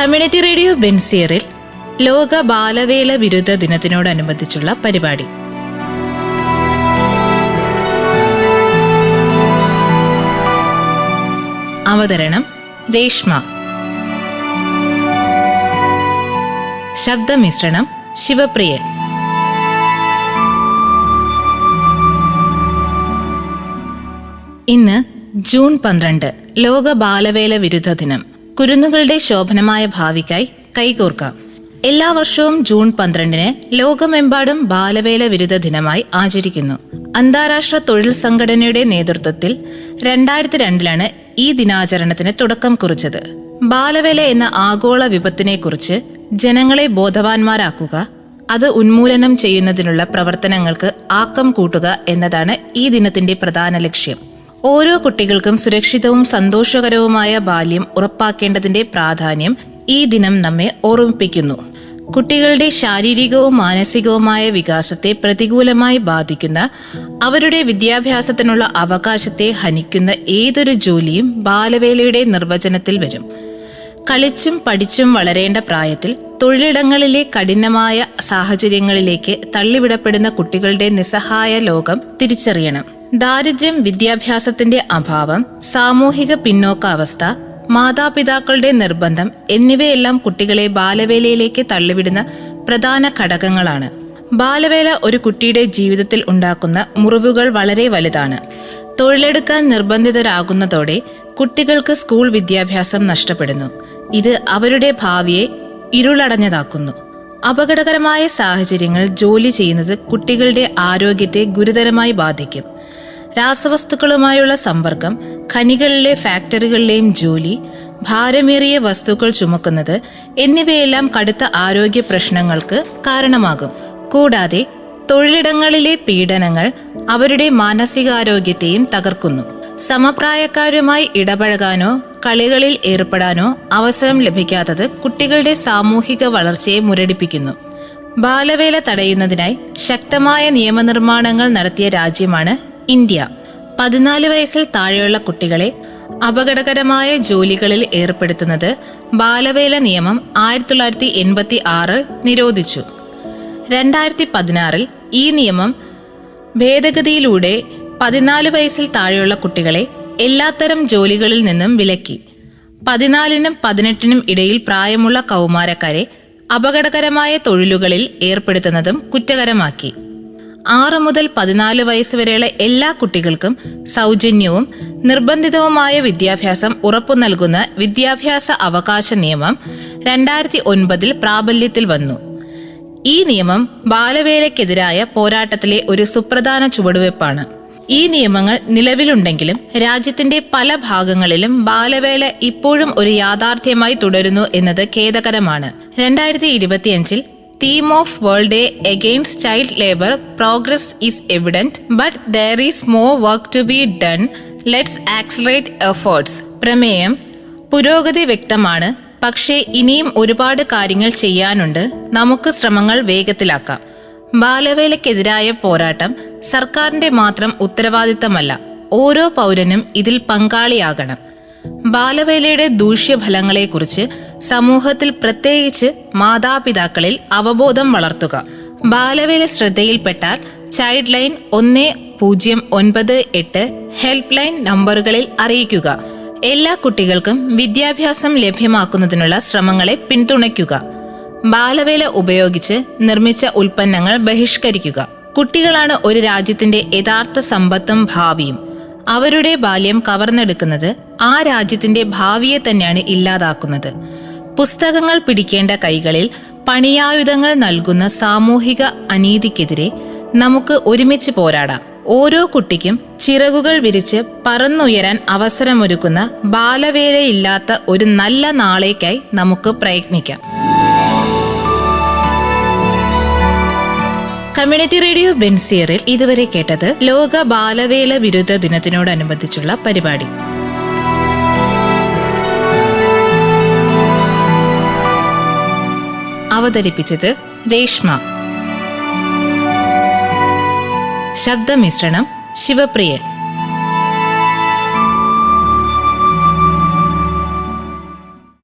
Community radio ബെൻസിയറിൽ ലോക ബാലവേല വിരുദ്ധ ദിനത്തിനോടനുബന്ധിച്ചുള്ള പരിപാടി. അവതരണം രേഷ്മ. ശബ്ദമിശ്രണം ശിവപ്രിയൻ. ഇന്ന് ജൂൺ പന്ത്രണ്ട് ലോക ബാലവേല വിരുദ്ധ ദിനം. കുരുന്നുകളുടെ ശോഭനമായ ഭാവിക്കായി കൈകോർക്കാം. എല്ലാ വർഷവും ജൂൺ പന്ത്രണ്ടിന് ലോകമെമ്പാടും ബാലവേല വിരുദ്ധ ദിനമായി ആചരിക്കുന്നു. അന്താരാഷ്ട്ര തൊഴിൽ സംഘടനയുടെ നേതൃത്വത്തിൽ രണ്ടായിരത്തി രണ്ടിലാണ് ഈ ദിനാചരണത്തിന് തുടക്കം കുറിച്ചത്. ബാലവേല എന്ന ആഗോള വിപത്തിനെക്കുറിച്ച് ജനങ്ങളെ ബോധവാന്മാരാക്കുക അത് ഉന്മൂലനം ചെയ്യുന്നതിനുള്ള പ്രവർത്തനങ്ങൾക്ക് ആക്കം കൂട്ടുക എന്നതാണ് ഈ ദിനത്തിന്റെ പ്രധാന ലക്ഷ്യം. ഓരോ കുട്ടികൾക്കും സുരക്ഷിതവും സന്തോഷകരവുമായ ബാല്യം ഉറപ്പാക്കേണ്ടതിന്റെ പ്രാധാന്യം ഈ ദിനം നമ്മെ ഓർമ്മിപ്പിക്കുന്നു. കുട്ടികളുടെ ശാരീരികവും മാനസികവുമായ വികാസത്തെ പ്രതികൂലമായി ബാധിക്കുന്ന അവരുടെ വിദ്യാഭ്യാസത്തിനുള്ള അവകാശത്തെ ഹനിക്കുന്ന ഏതൊരു ജോലിയും ബാലവേലയുടെ നിർവചനത്തിൽ വരും. കളിച്ചും പഠിച്ചും വളരേണ്ട പ്രായത്തിൽ തൊഴിലിടങ്ങളിലെ കഠിനമായ സാഹചര്യങ്ങളിലേക്ക് തള്ളിവിടപ്പെടുന്ന കുട്ടികളുടെ നിസ്സഹായ ലോകം തിരിച്ചറിയണം. ദാരിദ്ര്യം വിദ്യാഭ്യാസത്തിന്റെ അഭാവം സാമൂഹിക പിന്നോക്കാവസ്ഥ മാതാപിതാക്കളുടെ നിർബന്ധം എന്നിവയെല്ലാം കുട്ടികളെ ബാലവേലയിലേക്ക് തള്ളിവിടുന്ന പ്രധാന ഘടകങ്ങളാണ്. ബാലവേല ഒരു കുട്ടിയുടെ ജീവിതത്തിൽ ഉണ്ടാക്കുന്ന മുറിവുകൾ വളരെ വലുതാണ്. തൊഴിലെടുക്കാൻ നിർബന്ധിതരാകുന്നതോടെ കുട്ടികൾക്ക് സ്കൂൾ വിദ്യാഭ്യാസം നഷ്ടപ്പെടുന്നു. ഇത് അവരുടെ ഭാവിയെ ഇരുളടഞ്ഞതാക്കുന്നു. അപകടകരമായ സാഹചര്യങ്ങൾ ജോലി ചെയ്യുന്നത് കുട്ടികളുടെ ആരോഗ്യത്തെ ഗുരുതരമായി ബാധിക്കും. രാസവസ്തുക്കളുമായുള്ള സമ്പർക്കം ഖനികളിലെ ഫാക്ടറികളിലെയും ജോലി ഭാരമേറിയ വസ്തുക്കൾ ചുമക്കുന്നത് എന്നിവയെല്ലാം കടുത്ത ആരോഗ്യ പ്രശ്നങ്ങൾക്ക് കാരണമാകും. കൂടാതെ തൊഴിലിടങ്ങളിലെ പീഡനങ്ങൾ അവരുടെ മാനസികാരോഗ്യത്തെയും തകർക്കുന്നു. സമപ്രായക്കാരുമായി ഇടപഴകാനോ കളികളിൽ ഏർപ്പെടാനോ അവസരം ലഭിക്കാത്തത് കുട്ടികളുടെ സാമൂഹിക വളർച്ചയെ മുരടിപ്പിക്കുന്നു. ബാലവേല തടയുന്നതിനായി ശക്തമായ നിയമനിർമ്മാണങ്ങൾ നടത്തിയ രാജ്യമാണ് ഇന്ത്യ. പതിനാല് വയസ്സിൽ താഴെയുള്ള കുട്ടികളെ അപകടകരമായ ജോലികളിൽ ഏർപ്പെടുത്തുന്നത് ബാലവേല നിയമം ആയിരത്തി തൊള്ളായിരത്തി എൺപത്തി ആറ് നിരോധിച്ചു. രണ്ടായിരത്തി പതിനാറിൽ ഈ നിയമം ഭേദഗതിയിലൂടെ പതിനാല് വയസ്സിൽ താഴെയുള്ള കുട്ടികളെ എല്ലാത്തരം ജോലികളിൽ നിന്നും വിലക്കി. പതിനാലിനും പതിനെട്ടിനും ഇടയിൽ പ്രായമുള്ള കൗമാരക്കാരെ അപകടകരമായ തൊഴിലുകളിൽ ഏർപ്പെടുത്തുന്നതും കുറ്റകരമാക്കി. ആറ് മുതൽ പതിനാല് വയസ്സ് വരെയുള്ള എല്ലാ കുട്ടികൾക്കും സൗജന്യവും നിർബന്ധിതവുമായ വിദ്യാഭ്യാസം ഉറപ്പു നൽകുന്ന വിദ്യാഭ്യാസ അവകാശ നിയമം രണ്ടായിരത്തി ഒൻപതിൽ പ്രാബല്യത്തിൽ വന്നു. ഈ നിയമം ബാലവേലയ്ക്കെതിരായ പോരാട്ടത്തിലെ ഒരു സുപ്രധാന ചുവടുവെപ്പാണ്. ഈ നിയമങ്ങൾ നിലവിലുണ്ടെങ്കിലും രാജ്യത്തിന്റെ പല ഭാഗങ്ങളിലും ബാലവേല ഇപ്പോഴും ഒരു യാഥാർത്ഥ്യമായി തുടരുന്നു എന്നത് ഖേദകരമാണ്. രണ്ടായിരത്തി ഇരുപത്തിയഞ്ചിൽ theme of world day against child labour progress is evident but there is more work to be done let's accelerate efforts പ്രമേയം പുരോഗതി വ്യക്തമാണ് പക്ഷേ ഇനിയും ഒരുപാട് കാര്യങ്ങൾ ചെയ്യാനുണ്ട്. നമുക്ക് ശ്രമങ്ങൾ വേഗത്തിലാക്കാം. ബാലവേലയ്ക്കെതിരായ പോരാട്ടം സർക്കാരിന്റെ മാത്രം ഉത്തരവാദിത്തമല്ല ഓരോ പൗരനും ഇതിൽ പങ്കാളിയാകണം. ബാലവേലയുടെ ദൂഷ്യഫലങ്ങളെക്കുറിച്ച് സമൂഹത്തിൽ പ്രത്യേകിച്ച് മാതാപിതാക്കളിൽ അവബോധം വളർത്തുക. ബാലവേല ശ്രദ്ധയിൽപ്പെട്ടാൽ ചൈൽഡ് ലൈൻ ഒന്ന് പൂജ്യം ഒൻപത് എട്ട് ഹെൽപ്പ് ലൈൻ നമ്പറുകളിൽ അറിയിക്കുക. എല്ലാ കുട്ടികൾക്കും വിദ്യാഭ്യാസം ലഭ്യമാക്കുന്നതിനുള്ള ശ്രമങ്ങളെ പിന്തുണയ്ക്കുക. ബാലവേല ഉപയോഗിച്ച് നിർമ്മിച്ച ഉൽപ്പന്നങ്ങൾ ബഹിഷ്കരിക്കുക. കുട്ടികളാണ് ഒരു രാജ്യത്തിന്റെ യഥാർത്ഥ സമ്പത്തും ഭാവിയും. അവരുടെ ബാല്യം കവർന്നെടുക്കുന്നത് ആ രാജ്യത്തിന്റെ ഭാവിയെ തന്നെയാണ് ഇല്ലാതാക്കുന്നത്. പുസ്തകങ്ങൾ പിടിക്കേണ്ട കൈകളിൽ പണിയായുധങ്ങൾ നൽകുന്ന സാമൂഹിക അനീതിക്കെതിരെ നമുക്ക് ഒരുമിച്ച് പോരാടാം. ഓരോ കുട്ടിക്കും ചിറകുകൾ വിരിച്ച് പറന്നുയരാൻ അവസരമൊരുക്കുന്ന ബാലവേലയില്ലാത്ത ഒരു നല്ല നാളേക്കായി നമുക്ക് പ്രയത്നിക്കാം. കമ്മ്യൂണിറ്റി റേഡിയോ ബെൻസിയറിൽ ഇതുവരെ കേട്ടത് ലോക ബാലവേല വിരുദ്ധ ദിനത്തിനോടനുബന്ധിച്ചുള്ള പരിപാടി. അവതരിപ്പിച്ചത് രേഷ്മ. ശബ്ദമിശ്രണം ശിവപ്രിയൻ.